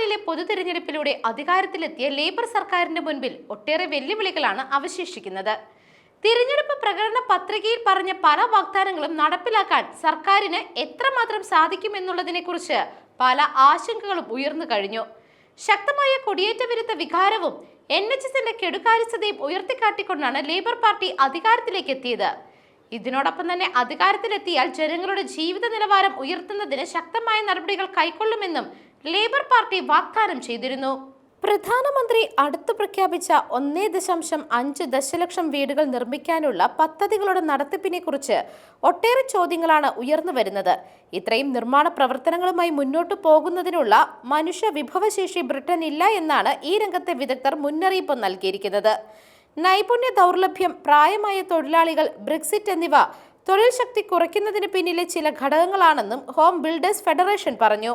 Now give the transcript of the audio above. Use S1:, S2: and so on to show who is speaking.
S1: പതിനാലിലെ പൊതു തിരഞ്ഞെടുപ്പിലൂടെ അധികാരത്തിലെത്തിയ ലേബർ സർക്കാരിന്റെ മുൻപിൽ ഒട്ടേറെ വെല്ലുവിളികളാണ് അവശേഷിക്കുന്നത്. തിരഞ്ഞെടുപ്പ് പ്രകടന പത്രികയിൽ പറഞ്ഞ പല വാഗ്ദാനങ്ങളും നടപ്പിലാക്കാൻ സർക്കാരിന് എത്രമാത്രം സാധിക്കുമെന്നുള്ളതിനെക്കുറിച്ച് പല ആശങ്കകളും ഉയർന്നു കഴിഞ്ഞു. ശക്തമായ കുടിയേറ്റ വിരുദ്ധ വികാരവും എൻ എച്ച് എസിന്റെ കെടുകാര്യസ്ഥതയും ഉയർത്തിക്കാട്ടിക്കൊണ്ടാണ് ലേബർ പാർട്ടി അധികാരത്തിലേക്ക് എത്തിയത്. ഇതിനോടൊപ്പം തന്നെ അധികാരത്തിലെത്തിയാൽ ജനങ്ങളുടെ ജീവിത നിലവാരം ഉയർത്തുന്നതിന് ശക്തമായ നടപടികൾ കൈക്കൊള്ളുമെന്നും ലേബർ പാർട്ടി വാഗ്ദാനം ചെയ്തിരുന്നു. പ്രധാനമന്ത്രി അടുത്തു പ്രഖ്യാപിച്ച ഒന്നേ ദശാംശം അഞ്ച് ദശലക്ഷം വീടുകൾ നിർമ്മിക്കാനുള്ള പദ്ധതികളുടെ നടത്തിപ്പിനെ കുറിച്ച് ഒട്ടേറെ ചോദ്യങ്ങളാണ് ഉയർന്നു വരുന്നത്. ഇത്രയും നിർമ്മാണ പ്രവർത്തനങ്ങളുമായി മുന്നോട്ട് പോകുന്നതിനുള്ള മനുഷ്യ വിഭവശേഷി ബ്രിട്ടൻ ഇല്ല എന്നാണ് ഈ രംഗത്തെ വിദഗ്ധർ മുന്നറിയിപ്പ് നൽകിയിരിക്കുന്നത്. നൈപുണ്യ ദൗർലഭ്യം പ്രായമായ തൊഴിലാളികൾ ബ്രെക്സിറ്റ് എന്നിവ തൊഴിൽ ശക്തി കുറയ്ക്കുന്നതിന് പിന്നിലെ ചില ഘടകങ്ങളാണെന്നും ഹോം ബിൽഡേഴ്സ് ഫെഡറേഷൻ പറഞ്ഞു.